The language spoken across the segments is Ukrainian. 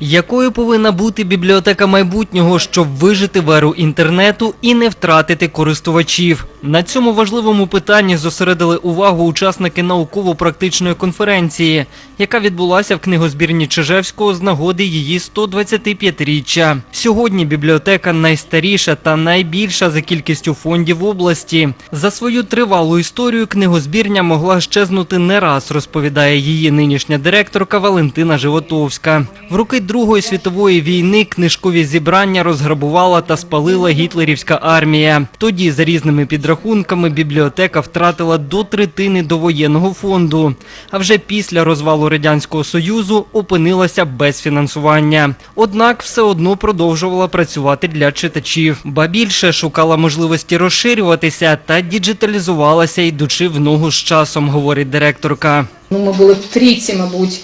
Якою повинна бути бібліотека майбутнього, щоб вижити в еру інтернету і не втратити користувачів? На цьому важливому питанні зосередили увагу учасники науково-практичної конференції, яка відбулася в книгозбірні Чижевського з нагоди її 125-річчя. Сьогодні бібліотека найстаріша та найбільша за кількістю фондів області. За свою тривалу історію книгозбірня могла щезнути не раз, розповідає її нинішня директорка Валентина Животовська. В роки Другої світової війни книжкові зібрання розграбувала та спалила гітлерівська армія. Тоді, за різними підрахунками, бібліотека втратила до третини довоєнного фонду. А вже після розвалу радянського союзу опинилася без фінансування. Однак все одно продовжувала працювати для читачів. Ба більше шукала можливості розширюватися та діджиталізувалася, йдучи в ногу з часом, говорить директорка. Ну, ми були в трійці, мабуть,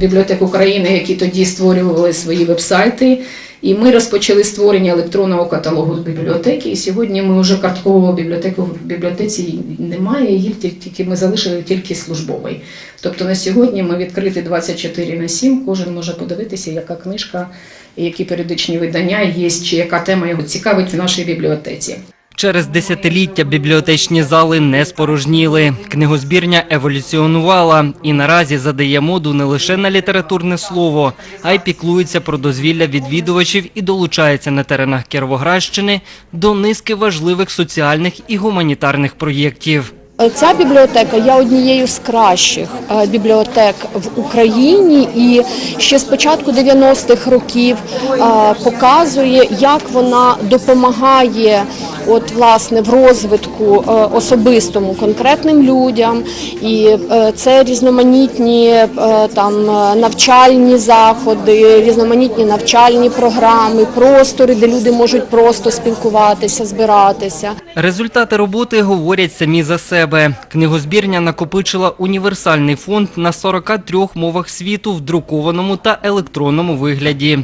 бібліотек України, які тоді створювали свої вебсайти. І ми розпочали створення електронного каталогу бібліотеки. І сьогодні ми вже карткового бібліотеку в бібліотеці немає, її тільки ми залишили тільки службовий. Тобто на сьогодні ми відкриті 24 на 7, Кожен може подивитися, яка книжка, які періодичні видання є, чи яка тема його цікавить в нашій бібліотеці. Через десятиліття бібліотечні зали не спорожніли. Книгозбірня еволюціонувала і наразі задає моду не лише на літературне слово, а й піклується про дозвілля відвідувачів і долучається на теренах Кіровоградщини до низки важливих соціальних і гуманітарних проєктів. Ця бібліотека є однією з кращих е, бібліотек в Україні, і ще з початку 90-х років е, показує, як вона допомагає, от власне в розвитку е, особистому конкретним людям. І е, це різноманітні е, там навчальні заходи, різноманітні навчальні програми, простори, де люди можуть просто спілкуватися, збиратися. Результати роботи говорять самі за себе. Книгозбірня накопичила універсальний фонд на 43 мовах світу в друкованому та електронному вигляді.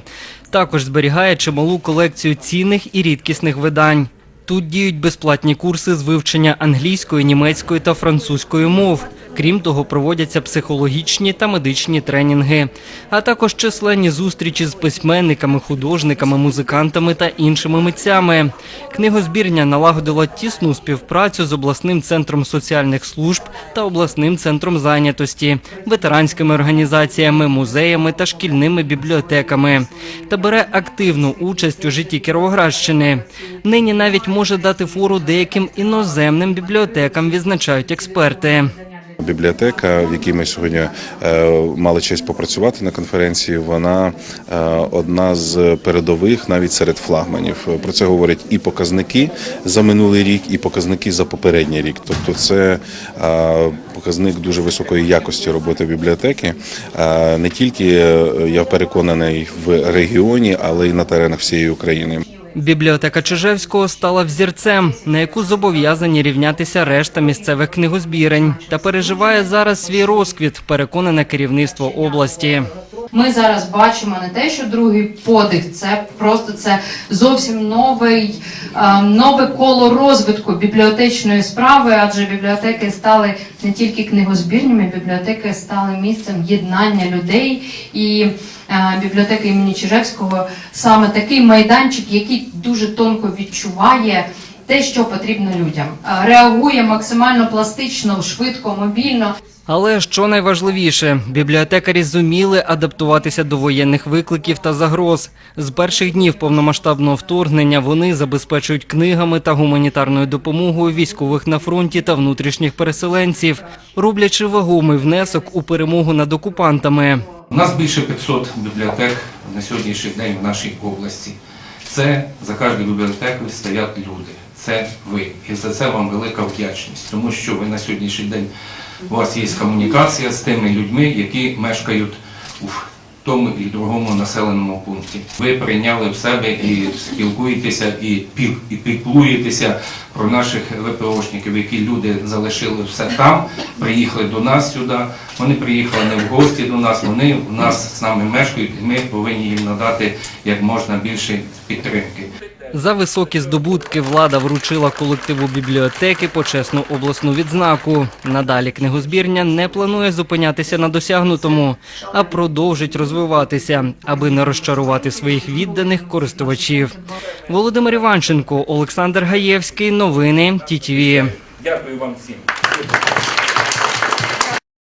Також зберігає чималу колекцію цінних і рідкісних видань. Тут діють безплатні курси з вивчення англійської, німецької та французької мов. Крім того, проводяться психологічні та медичні тренінги, а також численні зустрічі з письменниками, художниками, музикантами та іншими митцями. Книгозбірня налагодила тісну співпрацю з обласним центром соціальних служб та обласним центром зайнятості, ветеранськими організаціями, музеями та шкільними бібліотеками та бере активну участь у житті Кіровоградщини. Нині навіть може дати фору деяким іноземним бібліотекам, відзначають експерти. Бібліотека, в якій ми сьогодні е, мали честь попрацювати на конференції, вона е, одна з передових навіть серед флагманів. Про це говорять і показники за минулий рік, і показники за попередній рік. Тобто, це е, показник дуже високої якості роботи бібліотеки. Не тільки я переконаний в регіоні, але й на теренах всієї України. Бібліотека Чижевського стала взірцем, на яку зобов'язані рівнятися решта місцевих книгозбірень, та переживає зараз свій розквіт, переконане керівництво області. Ми зараз бачимо не те, що другий подих, це просто це зовсім новий, е, нове коло розвитку бібліотечної справи, адже бібліотеки стали не тільки книгозбірнями, бібліотеки стали місцем єднання людей. І е, бібліотека імені Чижевського саме такий майданчик, який дуже тонко відчуває. Те, що потрібно людям, реагує максимально пластично, швидко, мобільно. Але що найважливіше, бібліотекарі зуміли адаптуватися до воєнних викликів та загроз. З перших днів повномасштабного вторгнення вони забезпечують книгами та гуманітарною допомогою військових на фронті та внутрішніх переселенців, роблячи вагомий внесок у перемогу над окупантами. У нас більше 500 бібліотек на сьогоднішній день в нашій області. Це за кожною бібліотекою стоять люди. Це ви. І за це вам велика вдячність, тому що ви на сьогоднішній день у вас є комунікація з тими людьми, які мешкають у тому і другому населеному пункті. Ви прийняли в себе і спілкуєтеся, і піл- і піклуєтеся про наших ВПОшників, які люди залишили все там, приїхали до нас сюди. Вони приїхали не в гості до нас, вони в нас з нами мешкають, і ми повинні їм надати як можна більше підтримки. За високі здобутки влада вручила колективу бібліотеки почесну обласну відзнаку. Надалі книгозбірня не планує зупинятися на досягнутому, а продовжить розвиватися, аби не розчарувати своїх відданих користувачів. Володимир Іванченко, Олександр Гаєвський. Новини ТІТІВІ. Дякую вам всім.